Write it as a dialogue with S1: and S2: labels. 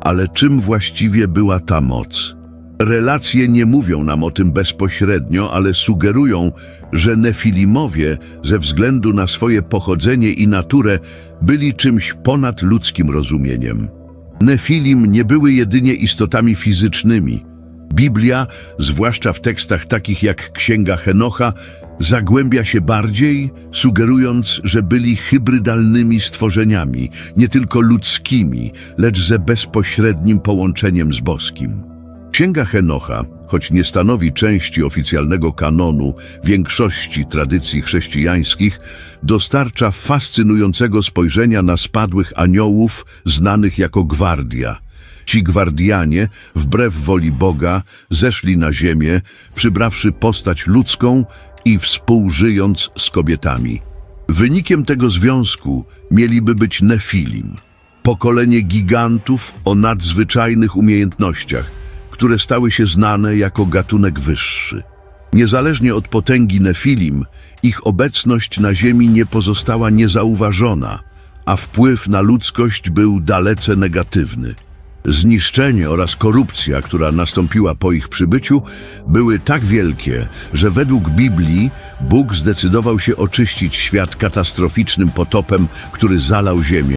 S1: Ale czym właściwie była ta moc? Relacje nie mówią nam o tym bezpośrednio, ale sugerują, że Nefilimowie ze względu na swoje pochodzenie i naturę byli czymś ponad ludzkim rozumieniem. Nefilim nie były jedynie istotami fizycznymi. Biblia, zwłaszcza w tekstach takich jak Księga Henocha, zagłębia się bardziej, sugerując, że byli hybrydalnymi stworzeniami, nie tylko ludzkimi, lecz ze bezpośrednim połączeniem z boskim. Księga Henocha, choć nie stanowi części oficjalnego kanonu większości tradycji chrześcijańskich, dostarcza fascynującego spojrzenia na spadłych aniołów znanych jako gwardia. Ci gwardianie, wbrew woli Boga, zeszli na ziemię, przybrawszy postać ludzką i współżyjąc z kobietami. Wynikiem tego związku mieliby być Nefilim, pokolenie gigantów o nadzwyczajnych umiejętnościach, które stały się znane jako gatunek wyższy. Niezależnie od potęgi Nefilim, ich obecność na Ziemi nie pozostała niezauważona, a wpływ na ludzkość był dalece negatywny. Zniszczenie oraz korupcja, która nastąpiła po ich przybyciu, były tak wielkie, że według Biblii Bóg zdecydował się oczyścić świat katastroficznym potopem, który zalał ziemię.